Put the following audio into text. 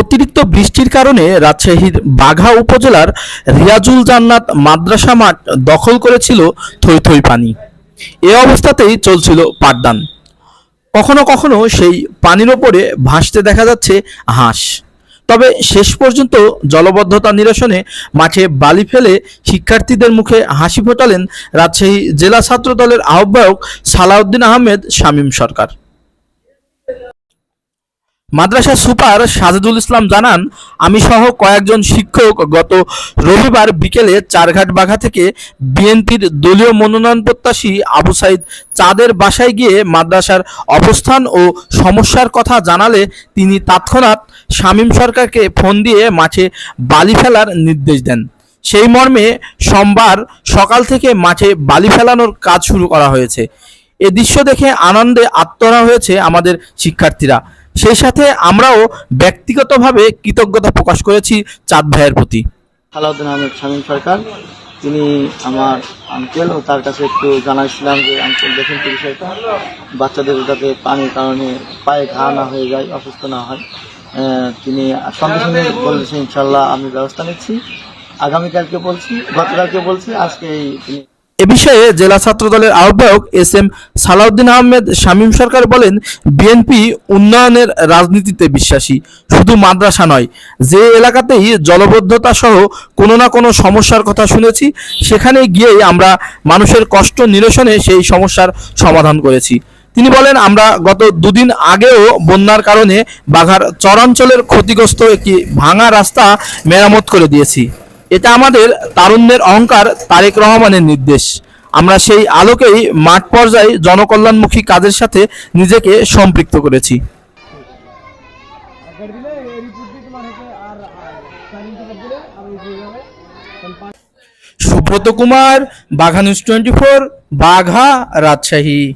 অতিরিক্ত বৃষ্টির কারণে রাজশাহীর বাঘা উপজেলার রিয়াজুল জান্নাত মাদ্রাসা মাঠ দখল করেছিল থই থই পানি। এ অবস্থাতেই চলছিল পাঠদান। কখনো কখনো সেই পানির ওপরে ভাসতে দেখা যাচ্ছে হাঁস। তবে শেষ পর্যন্ত জলবদ্ধতা নিরসনে মাঠে বালি ফেলে শিক্ষার্থীদের মুখে হাসি ফোটালেন রাজশাহী জেলা ছাত্র দলের আহ্বায়ক সালাউদ্দিন আহমেদ শামীম সরকার। মাদ্রাসা সুপার সাজেদুল ইসলাম জানান, আমি সহ কয়েকজন শিক্ষক গত রবিবার বিকেলে চারঘাট বাঘা থেকে বিএনপির দলীয় মনোনয়ন প্রত্যাশী আবু সাইদ চাঁদের বাসায় গিয়ে মাদ্রাসার অবস্থান ও সমস্যার কথা জানালে তিনি তৎক্ষণাৎ শামীম সরকারকে ফোন দিয়ে মাঠে বালি ফেলার নির্দেশ দেন। সেই মর্মে সোমবার সকাল থেকে মাঠে বালি ফেলানোর কাজ শুরু করা হয়েছে। এ দৃশ্য দেখে আনন্দে আত্মহারা হয়েছে আমাদের শিক্ষার্থীরা। সেই সাথে আমরাও ব্যক্তিগতভাবে কৃতজ্ঞতা প্রকাশ করেছি চাঁদ ভাইয়ের প্রতি। সালাউদ্দিন আহমেদ, শামীম সরকার। তিনি আমার আঙ্কেল ও তার কাছে একটু জানাইছিলাম যে আঙ্কেল দেখেন তো বিষয়টা। বাচ্চাদের যাতে পানির কারণে পায়ে ঘা না হয়ে যায়, অসুস্থ না হয়। তিনি সঙ্গে সঙ্গে বলেছেন ইনশাল্লাহ আমি ব্যবস্থা নিচ্ছি। আগামীকালকে বলছি, গতকালকে বলছি, আজকে এই এ বিষয়ে জেলা ছাত্র দলের আহ্বায়ক এস এম সালাউদ্দিন আহমেদ শামীম সরকার বলেন, বিএনপি উন্নয়নের রাজনীতিতে বিশ্বাসী, শুধু মাদ্রাসা নয়, যে এলাকাতেই জলবদ্ধতা সহ কোনো না কোনো সমস্যার কথা শুনেছি, সেখানে গিয়েই আমরা মানুষের কষ্ট নিরসনে সেই সমস্যার সমাধান করেছি। তিনি বলেন, আমরা গত দুদিন আগেও বন্যার কারণে বাঘার চরাঞ্চলের ক্ষতিগ্রস্ত একটি ভাঙা রাস্তা মেরামত করে দিয়েছি। এটা আমাদের তারুণ্যের অহংকার তারেক রহমানের নির্দেশ। আমরা সেই আলোকেই মাঠ পর্যায়ে জনকল্যাণমুখী কাজের সাথে নিজেকে সম্পৃক্ত করেছি। Subrata Kumar, Bagha news twenty four, Bagha Rajshahi.